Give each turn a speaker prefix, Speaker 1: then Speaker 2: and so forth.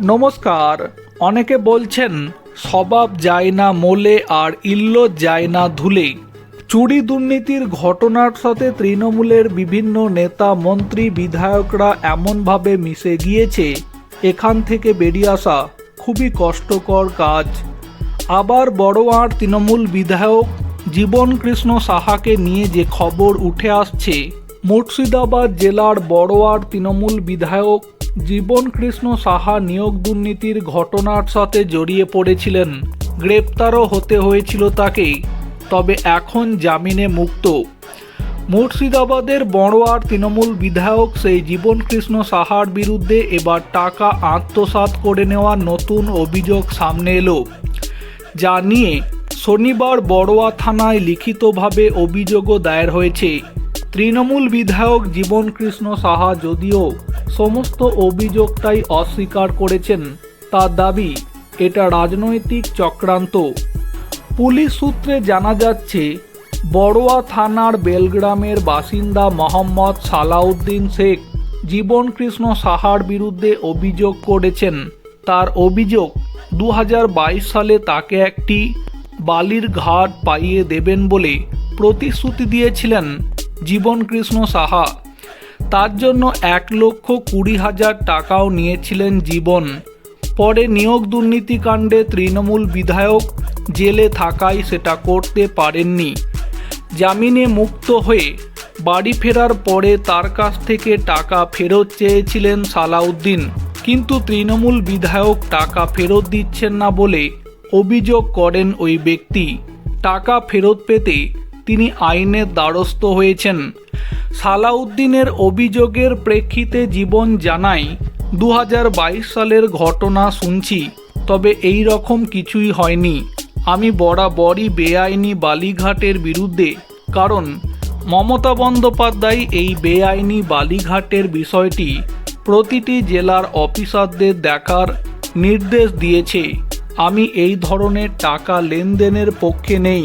Speaker 1: নমস্কার। অনেকে বলছেন, স্বভাব যায় না মোলে আর ইল্লত যায় না ধুলে। চুরি দুর্নীতির ঘটনার সাথে তৃণমূলের বিভিন্ন নেতা, মন্ত্রী, বিধায়করা এমনভাবে মিশে গিয়েছে, এখান থেকে বেরিয়ে আসা খুবই কষ্টকর কাজ। আবার বড়োয়ার তৃণমূল বিধায়ক জীবন কৃষ্ণ সাহাকে নিয়ে যে খবর উঠে আসছে, মুর্শিদাবাদ জেলার বড়োয়ার তৃণমূল বিধায়ক জীবন কৃষ্ণ সাহা নিয়োগ দুর্নীতির ঘটনার সাথে জড়িয়ে পড়েছিলেন। গ্রেপ্তারও হতে হয়েছিল তাকে, তবে এখন জামিনে মুক্ত। মুর্শিদাবাদের বড়োয়ার তৃণমূল বিধায়ক সেই জীবন কৃষ্ণ সাহার বিরুদ্ধে এবার টাকা আত্মসাৎ করে নেওয়া নতুন অভিযোগ সামনে এলো। যা নিয়ে শনিবার বড়োয়া থানায় লিখিতভাবে অভিযোগও দায়ের হয়েছে। তৃণমূল বিধায়ক জীবন কৃষ্ণ সাহা যদিও সমস্ত অভিযোগটাই অস্বীকার করেছেন। তার দাবি, এটা রাজনৈতিক চক্রান্ত। পুলিশ সূত্রে জানা যাচ্ছে, বড়োয়া থানার বেলগ্রামের বাসিন্দা মোহাম্মদ সালাউদ্দিন শেখ জীবনকৃষ্ণ সাহার বিরুদ্ধে অভিযোগ করেছেন। তার অভিযোগ দু হাজার বাইশ সালে তাকে একটি বালির ঘাট পাইয়ে দেবেন বলে প্রতিশ্রুতি দিয়েছিলেন জীবনকৃষ্ণ সাহা। তার জন্য এক লক্ষ কুড়ি হাজার টাকাও নিয়েছিলেন জীবন। পরে নিয়োগ দুর্নীতিকাণ্ডে তৃণমূল বিধায়ক জেলে থাকায় সেটা করতে পারেননি। জামিনে মুক্ত হয়ে বাড়ি ফেরার পরে তার কাছ থেকে টাকা ফেরত চেয়েছিলেন সালাউদ্দিন। কিন্তু তৃণমূল বিধায়ক টাকা ফেরত দিচ্ছেন না বলে অভিযোগ করেন ওই ব্যক্তি। টাকা ফেরত পেতে তিনি আইনের দ্বারস্থ হয়েছেন। সালাউদ্দিনের অভিযোগের প্রেক্ষিতে জীবন জানাই দু হাজার বাইশ সালের ঘটনা শুনছি, তবে এই রকম কিছুই হয়নি। আমি বরাবরই বেআইনি বালিঘাটের বিরুদ্ধে, কারণ মমতা বন্দ্যোপাধ্যায় এই বেআইনি বালিঘাটের বিষয়টি প্রতিটি জেলার অফিসারদের দেখার নির্দেশ দিয়েছে। আমি এই ধরনের টাকা লেনদেনের পক্ষে নেই।